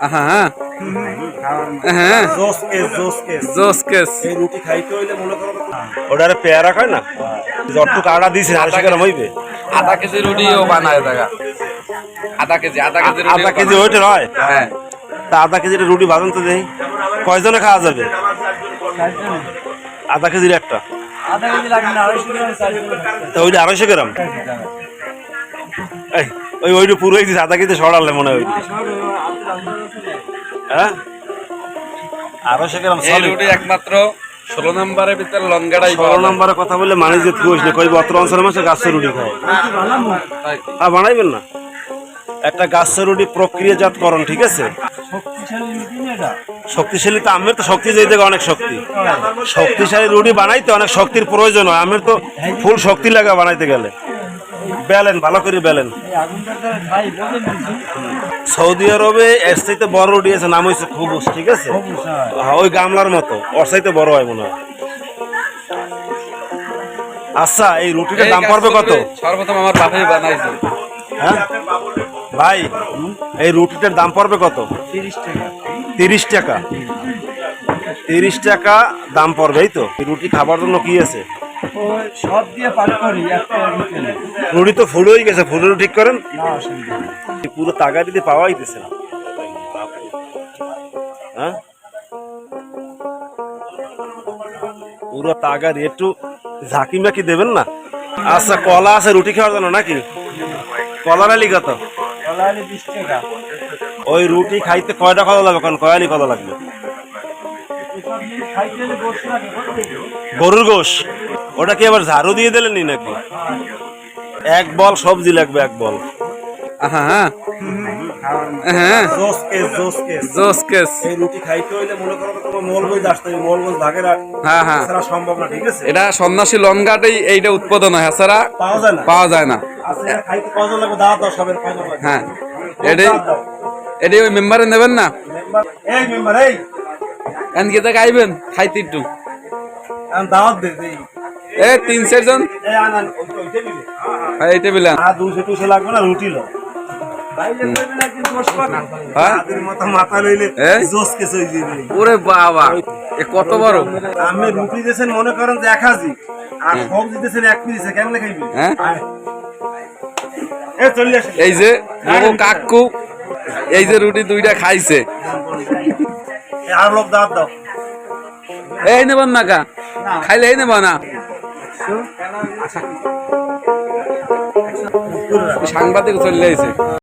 আহা হ্যাঁ হ্যাঁ জোস কেস জোস কেস জোস কেস এই রুটি খাইতে হইলে মনে করো ওটারে পেয়ারা খায় না? যতটুকু দিয়েছে আড়াইশো গ্রাম হইবে আধা কেজি রুটিও বানায় দেখা আধা কেজি আধা কেজি আধা কেজি ওইটা হয় হ্যাঁ। তা আধা কেজির রুটি বাজান তো দেই। কয়জনে খাওয়া যাবে? আধা কেজির একটা। আধা কেজি লাগবে আড়াইশো গ্রাম চার তা ওইটা আড়াইশো গ্রাম? এই, ওই ওইটা পুরোই দিছে আধা কেজি সরালে মনে হয়। হ্যাঁ? আড়াইশো গ্রাম এই একমাত্র ষোলো নম্বরের ভিতরে লঙ্গাটাই ষোলো নম্বরের কথা বললে মানুষ যে তুই না কই অত্র অঞ্চলের মানুষ গাছের রুটি খায়। হ্যাঁ বানাইবেন না? একটা গাছের রুটি প্রক্রিয়াজাতকরণ ঠিক আছে? শক্তিশালী রুটি না এটা শক্তিশালী তো আমের তো শক্তি থেকে অনেক শক্তি। শক্তিশালী রুটি বানাইতে অনেক শক্তির প্রয়োজন হয়। আমের তো ফুল শক্তি লাগা বানাইতে গেলে। বেলেন ভালো করে বেলেন। সৌদি আরবে এর চাইতে বড় আছে নাম হয়েছে খুবুস ঠিক আছে? হ্যাঁ, ওই গামলার মতো ওর চাইতে বড় হয় মনে হয়। আচ্ছা এই রুটিটার দাম পড়বে কত? সর্বপ্রথম আমার বাপে বানাইছে। হ্যাঁ? ভাই এই রুটিটার দাম পড়বে কত? তিরিশ টাকা। তিরিশ টাকা। তিরিশ টাকা দাম পড়বে এই তো রুটি খাবার জন্য কি আছে? ও সব দিয়ে পার করি রুটি তো ফুল হয়ে গেছে ফুলেরও ঠিক করেন? পুরো তাগা দিতে পাওয়াই দিছে না। হ্যাঁ? পুরো তাগা দিয়ে একটু ঝাঁকি মাকি দেবেন না? আচ্ছা কলা আছে রুটি খাওয়ার জন্য নাকি? কলার আলি কত? ওই রুটি খাইতে কয়টা কলা লাগবে? কারণ কয়ালি কলা লাগবে? গরুর গোশ? ওটা কি আবার ঝাড়ু দিয়ে দিলেন নি নাকি? এক বল সবজি লাগবে এক বল। হ্যাঁ। হ্যাঁ। জোস কেস এই রুটি খাইতে হইলে মনে করো তোমার মলগঞ্জ আসতে হবে মলগঞ্জ ভাগের হ্যাঁ হ্যাঁ। ছাড়া সম্ভব না ঠিক আছে? এটা সন্ন্যাসী লঙ্গাটাই এইটা উৎপাদন হয় এছাড়া পাওয়া যায় না? পাওয়া যায় না। খাইতে কজন লাগবে দাওয়াত দাও সবের কজন লাগবে হ্যাঁ। এটাই দাওয়াত দাও। এটি ওই মেম্বারে নেবেন না? মেম্বার এই মেম্বার এই। এন গেতে খাইবেন? খাইতে একটু। দাওয়াত দে দেই। এ তিন চারজন হ্যাঁ এই টেবিলে দুশো টুশো লাগবে না রুটি লো। বাইরে করবে না কিন্তু বসবো না হ্যাঁ। হয়ে? ওরে বাবা এ কত বড়? আমি রুটি দিয়েছেন মনে করেন যে এক হাজি আর সবজি দিয়েছেন এক পিস কেমনে খাইবি? এই যে ও কাকু এই যে রুটি দুইটা খাইছে। আর লোক দাওয়াত দাও। এই নেবেন না কা খাইলে এই নেব না। সাংবাদিক চলে আইছে।